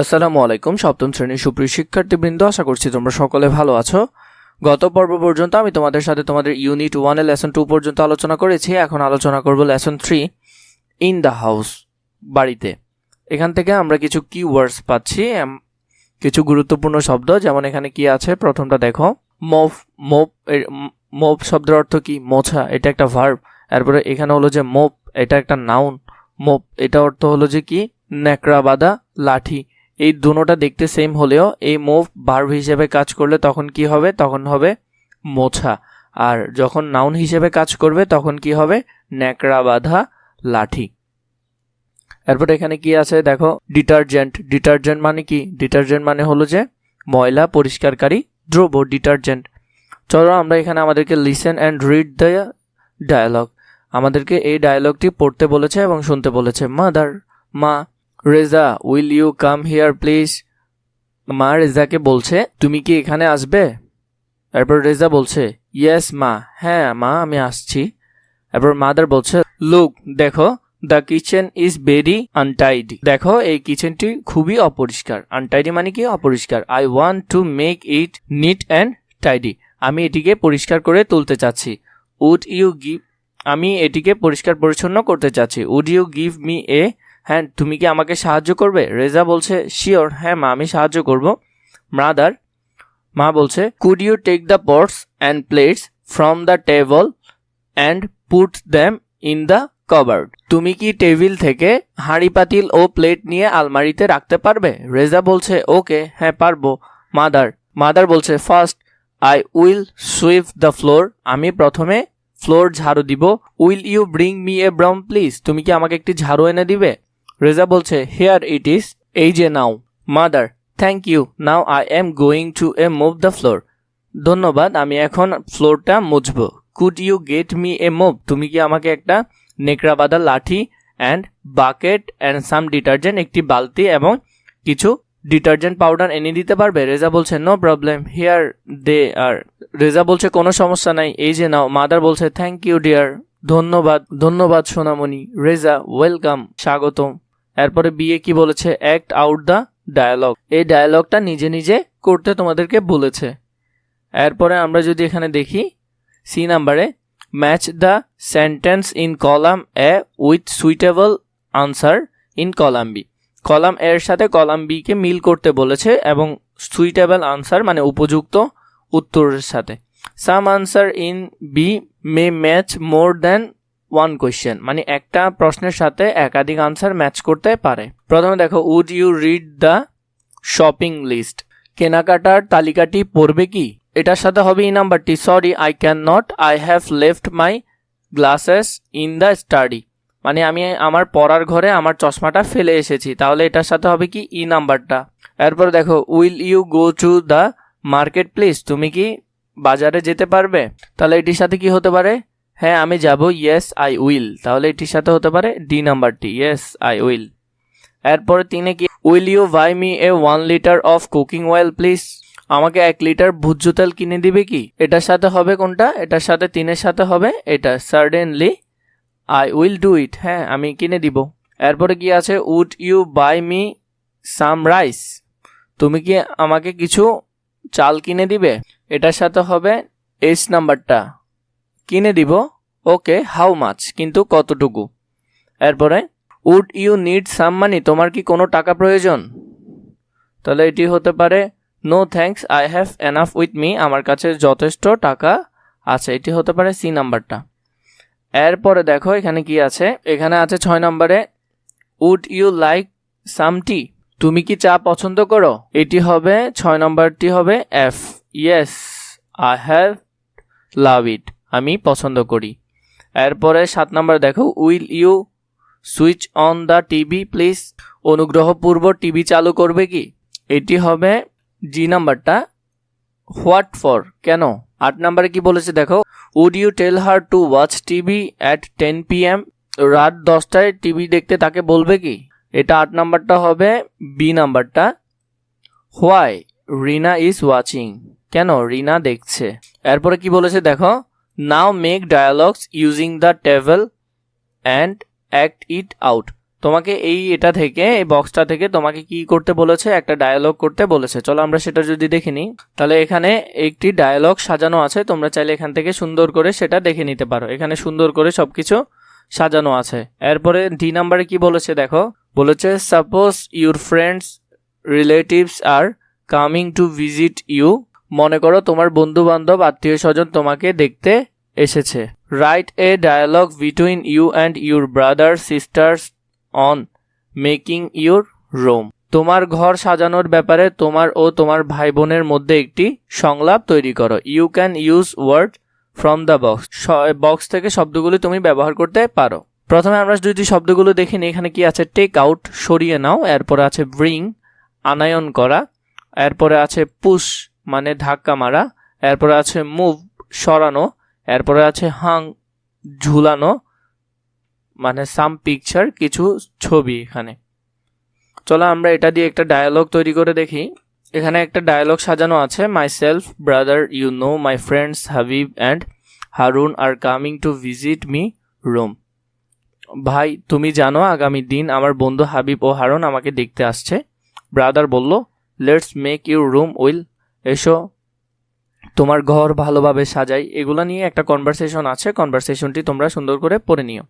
আসসালামু আলাইকুম, সপ্তম শ্রেণির সুপ্রিয় শিক্ষার্থীবৃন্দ, আশা করছি তোমরা সকলে ভালো আছো। গত পর্ব পর্যন্ত আমি তোমাদের সাথে তোমাদের ইউনিট ওয়ানে লেসন টু পর্যন্ত আলোচনা করেছি। এখন আলোচনা করব lesson three in the house বাড়িতে। এখান থেকে আমরা কিছু কি ওয়ার্ডস পাচ্ছি কিছু গুরুত্বপূর্ণ শব্দ, যেমন এখানে কি আছে, প্রথমটা দেখো। মোভ মোপ এর মোপ শব্দের অর্থ কি? মোছা, এটা একটা ভার্ব এরপরে এখানে হলো যে মোপ, এটা একটা নাউন মোপ, এটা অর্থ হলো যে কি? ন্যাকড়া বাঁধা, লাঠি। এই দুটোটা দেখতে সেম হলেও এই মুভ ভার্ব হিসেবে কাজ করলে তখন কি হবে? তখন হবে মোছা। আর যখন নাউন হিসেবে কাজ করবে, তখন কি হবে? ন্যাকড়া বাঁধা লাঠি। এরপর এখানে কি আছে? দেখো ডিটারজেন্ট ডিটারজেন্ট মানে কি? ডিটারজেন্ট মানে হলো যে ময়লা পরিষ্কারকারী দ্রব্য ডিটারজেন্ট চলো আমরা এখানে আমাদেরকে listen and read the dialogue আমাদেরকে এই ডায়ালগটি পড়তে বলেছে এবং শুনতে বলেছে। মাদার মা Reza will you come here please মা রেজাকে বলছে, তুমি কি এখানে আসবে? এরপর রেজা বলছে ইয়েস মা। হ্যাঁ মা, আমি আসছি। এরপর মাদার বলছে লুক দেখো the kitchen is very untidy দেখো, এই কিচেনটি খুবই অপরিষ্কার। আনটাইডি মানে কি? অপরিষ্কার। I want to make it neat and tidy আমি এটিকে পরিষ্কার করে তুলতে চাচ্ছি। উড ইউ গিভ আমি এটিকে পরিষ্কার পরিচ্ছন্ন করতে চাচ্ছি। Would you give me a হ্যাঁ তুমি কি আমাকে সাহায্য করবে? রেজা বলছে শিওর হ্যাঁ মা, আমি সাহায্য করব। মাদার, মা বলছে could you take the pots and plates from the table and put them in the covered তুমি কি টেবিল থেকে হাঁড়ি, পাতিল ও প্লেট নিয়ে আলমারিতে রাখতে পারবে? রেজা বলছে ওকে হ্যাঁ পারব। মাদার মাদার বলছে first I will sweep the floor আমি প্রথমে ফ্লোর ঝাড়ু দিব। Will you bring me a broom please তুমি কি আমাকে একটি ঝাড়ু এনে দিবে? রেজা বলছে হেয়ার ইট ইজ এই যে now mother thank you now I am going to a mop the floor ধন্যবাদ, আমি এখন ফ্লোরটা মুছবো। Could you get me a mop তুমি কি আমাকে একটা নেকড়া বাঁধা লাঠি and bucket and some detergent একটি বালতি এবং কিছু ডিটারজেন্ট পাউডার এনে দিতে পারবে? রেজা বলছে no problem here they are Reza বলছে, কোনো সমস্যা নাই। এই যে নাও মাদার বলছে থ্যাংক ইউ ডিয়ার ধন্যবাদ ধন্যবাদ সোনামণি। রেজা ওয়েলকাম স্বাগতম। এরপরে বিয়ে কি বলেছে? অ্যাক্ট আউট দ্য ডায়ালগ এই ডায়ালগটা নিজে নিজে করতে তোমাদেরকে বলেছে। এরপরে আমরা যদি এখানে দেখি সি নাম্বারে match the sentence in column A with suitable answer in column B column এর সাথে কলাম বিকে মিল করতে বলেছে এবং সুইটেবল আনসার মানে উপযুক্ত উত্তরের সাথে। Some answer in B may match more than one question মানে একটা প্রশ্নের সাথে একাধিক আনসার ম্যাচ করতে পারে। প্রথমে দেখো would you read the shopping list কেনাকাটার তালিকাটি পড়বে কি? এটার সাথে হবে এই নাম্বারটি। Sorry I can not I have left my glasses in the study মানে আমি আমার পড়ার ঘরে আমার চশমাটা ফেলে এসেছি। তাহলে এটার সাথে হবে কি? ই নাম্বারটা। এরপর দেখো will you go to the market place তুমি কি বাজারে যেতে পারবে? তাহলে এটির সাথে কি হতে পারে? হ্যাঁ আমি যাব ইয়েস আই উইল তাহলে এটির সাথে হতে পারে ডি নাম্বারটি ইয়েস আই উইল এরপরে তিনে কি will you buy me a one litre of cooking oil please আমাকে এক লিটার ভুজ্য তেল কিনে দিবে কি? এটার সাথে হবে কোনটা? এটার সাথে তিনের সাথে হবে এটা certainly I will do it হ্যাঁ আমি কিনে দিব। এরপরে কি আছে would you buy me some rice তুমি কি আমাকে কিছু চাল কিনে দিবে? এটার সাথে হবে এইচ নাম্বারটা। কিনে দিব। ওকে হাউ মাছ কিন্তু কতটুকু? এরপরে would you need some money তোমার কি কোনো টাকা প্রয়োজন? তাহলে এটি হতে পারে no thanks I have enough with me আমার কাছে যথেষ্ট টাকা আছে। এটি হতে পারে সি নাম্বারটা। এরপরে দেখো, এখানে কি আছে? এখানে আছে ছয় নম্বরে would you like some tea তুমি কি চা পছন্দ করো? এটি হবে, ছয় নম্বরটি হবে F yes I have love it আমি পছন্দ করি। এরপরে সাত নম্বর দেখো will you switch on the TV please অনুগ্রহপূর্বক TV চালু করবে কি? এটি হবে জি নাম্বারটা। হোয়াট ফর কেন? আট নাম্বারে কি বলেছে দেখো would you tell her to watch TV at ten P M রাত দশটায় টিভি দেখতে তাকে বলবে কি? এটা আট নাম্বারটা হবে বি নাম্বারটা। হোয়াই রিনা ইজ ওয়াচিং কেন? রিনা দেখছে। এরপরে কি বলেছে দেখো now make dialogues using the table and act it out তোমাকে এই এটা থেকে, এই বক্সটা থেকে তোমাকে কি করতে বলেছে? একটা ডায়ালগ করতে বলেছে। চলো আমরা সেটা যদি দেখে নিই। তাহলে এখানে একটি ডায়ালগ সাজানো আছে। তোমরা চাইলে এখান থেকে সুন্দর করে সেটা দেখে নিতে পারো। এখানে সুন্দর করে সব কিছু সাজানো আছে। এরপরে ডি নাম্বারে কি বলেছে দেখো? বলেছে suppose your friends relatives are coming to visit you মনে করো তোমার বন্ধু বান্ধব আত্মীয় স্বজন তোমাকে দেখতে এসেছে। Write a dialogue between you and your brother sisters on making your room তোমার ঘর সাজানোর ব্যাপারে তোমার ও তোমার ভাই বোনের মধ্যে একটি সংলাপ তৈরি করো। You can use word from the box box থেকে শব্দগুলি তুমি ব্যবহার করতে পারো। প্রথমে আমরা যদি শব্দগুলো দেখি এখানে কি আছে? টেক আউট সরিয়ে নাও। এরপরে আছে ব্রিং আনায়ন করা। এরপরে আছে পুশ মানে ধাক্কা মারা, এরপরে আছে মুভ, সরানো, এরপরে আছে হাং, ঝুলানো মানে সাম পিকচার কিছু ছবি এখানে। চলো আমরা এটা দিয়ে একটা ডায়ালগ তৈরি করে দেখি। এখানে একটা ডায়ালগ সাজানো আছে myself brother you know my friends Habib and Harun are coming to visit me room ভাই, তুমি জানো আগামী দিন আমার বন্ধু হাবিব ও হারুন আমাকে দেখতে আসছে। ব্রাদার বলল let's make your room will এসো, তোমার ঘর ভালোভাবে সাজাই। এগুলো নিয়ে একটা কনভারসেশন আছে। কনভারসেশনটি তোমরা সুন্দর করে পড়ে নিও।